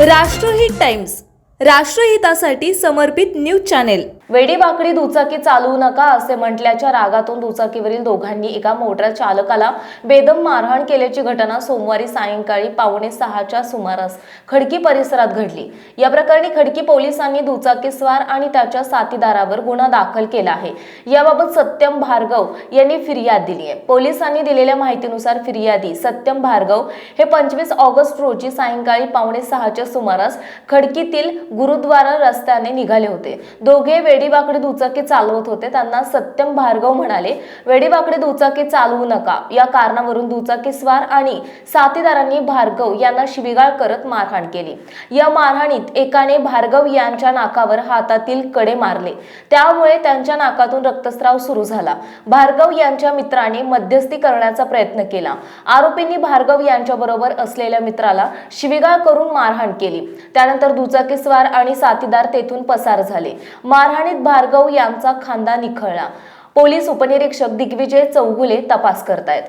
राष्ट्रहित टाइम्स राष्ट्रहितासाठी समर्पित news channel. वेडीवाकडी दुचाकी चालवू नका असे म्हटल्याच्या रागातून दुचाकीवरील दोघांनी एका मोटार चालकाला बेदम मारहाण केल्याची घटना सोमवारी सायंकाळी पावणे सहाच्या सुमारास खडकी परिसरात घडली. या प्रकरणी खडकी पोलिसांनी दुचाकीस्वार आणि त्याच्या साथीदारावर गुन्हा दाखल केला आहे. याबाबत सत्यम भार्गव यांनी फिर्याद दिली आहे. पोलिसांनी दिलेल्या माहितीनुसार फिर्यादी सत्यम भार्गव हे पंचवीस ऑगस्ट रोजी सायंकाळी पावणे सहाच्या सुमारास खडकीतील गुरुद्वारा रस्त्याने निघाले होते. दोघे वेडीवाकडे दुचाकी चालवत होते. त्यांना सत्यम भार्गव म्हणाले वेडीवाकडे दुचाकी चालवू नका. या कारणावरून दुचाकी स्वार आणि साथीदारांनी भार्गव यांना शिवीगाळ करत मारहाण केली. या मारहाणीत एकाने भार्गव यांच्या नाकावर हातातील कडे मारले. त्यामुळे त्यांच्या नाकातून रक्तस्राव सुरू झाला. भार्गव यांच्या मित्राने मध्यस्थी करण्याचा प्रयत्न केला. आरोपींनी भार्गव यांच्याबरोबर असलेल्या मित्राला शिवीगाळ करून मारहाण केली. त्यानंतर दुचाकीस्वार आणि साथीदार तेथून पसार झाले. मारहाणी मारहाणीत भार्गव यांचा खांदा निखळला. पोलीस उपनिरीक्षक दिग्विजय चौगुले तपास करतायत.